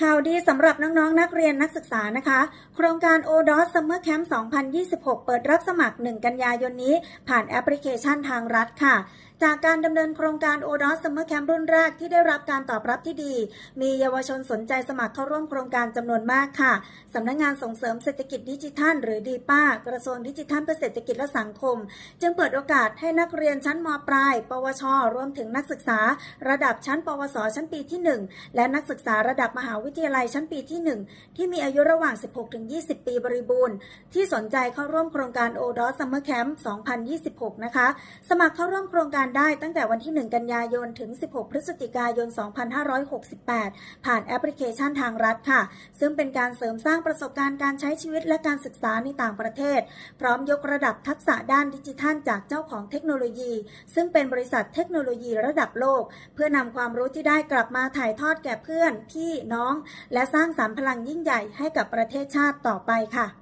ข่าวดีสำหรับน้องๆนนักเรียนนักศึกษานะคะ โครงการ o d o s Summer Camp 2026 เปิดรับสมัคร 1 กันยายนนี้ ผ่านแอปพลิเคชันทางรัฐค่ะ จากการดำเนินโครงการ o d o s Summer Camp รุ่นแรกที่ได้รับการตอบรับที่ดี มีเยาวชนสนใจสมัครเข้าร่วมโครงการจำนวนมากค่ะสำนักงงานส่งเสริมเศรษฐกิจดิจิทัล หรือดีป้ากระทรวงดิจิทัลเพื่อเศรษฐกิจและสังคม จึงเปิดโอกาสให้นักเรียนชั้นมปลาย ปวช รวมถึงนักศึกษา ระดับชั้น ปวส ชั้นปีที่ 1 และนักศึกษาระดับมหาวิทยาลัยชั้นปีที่ 1 ที่มีอายุระหว่าง 16-20 ปีบริบูรณ์ ที่สนใจเข้าร่วมโครงการ o d o s Summer Camp 2026 นะคะ สมัครเข้าร่วมโครงการได้ตั้งแต่วันที่ 1 กันยายน ถึง 16 พฤศจิกายน 2568 ผ่านแอปพลิเคชันทางรัฐค่ะ ซึ่งเป็นการเสริมสร้างประสบการณ์การใช้ชีวิตและการศึกษาในต่างประเทศ พร้อมยกระดับทักษะด้านดิจิทัลจากเจ้าของเทคโนโลยี ซึ่งเป็นบริษัทเทคโนโลยีระดับโลก เพื่อนำความรู้ที่ได้กลับมาถ่ายทอดแก่เพื่อน พี่น้อง และสร้างสรรค์พลังยิ่งใหญ่ให้กับประเทศชาติต่อไปค่ะ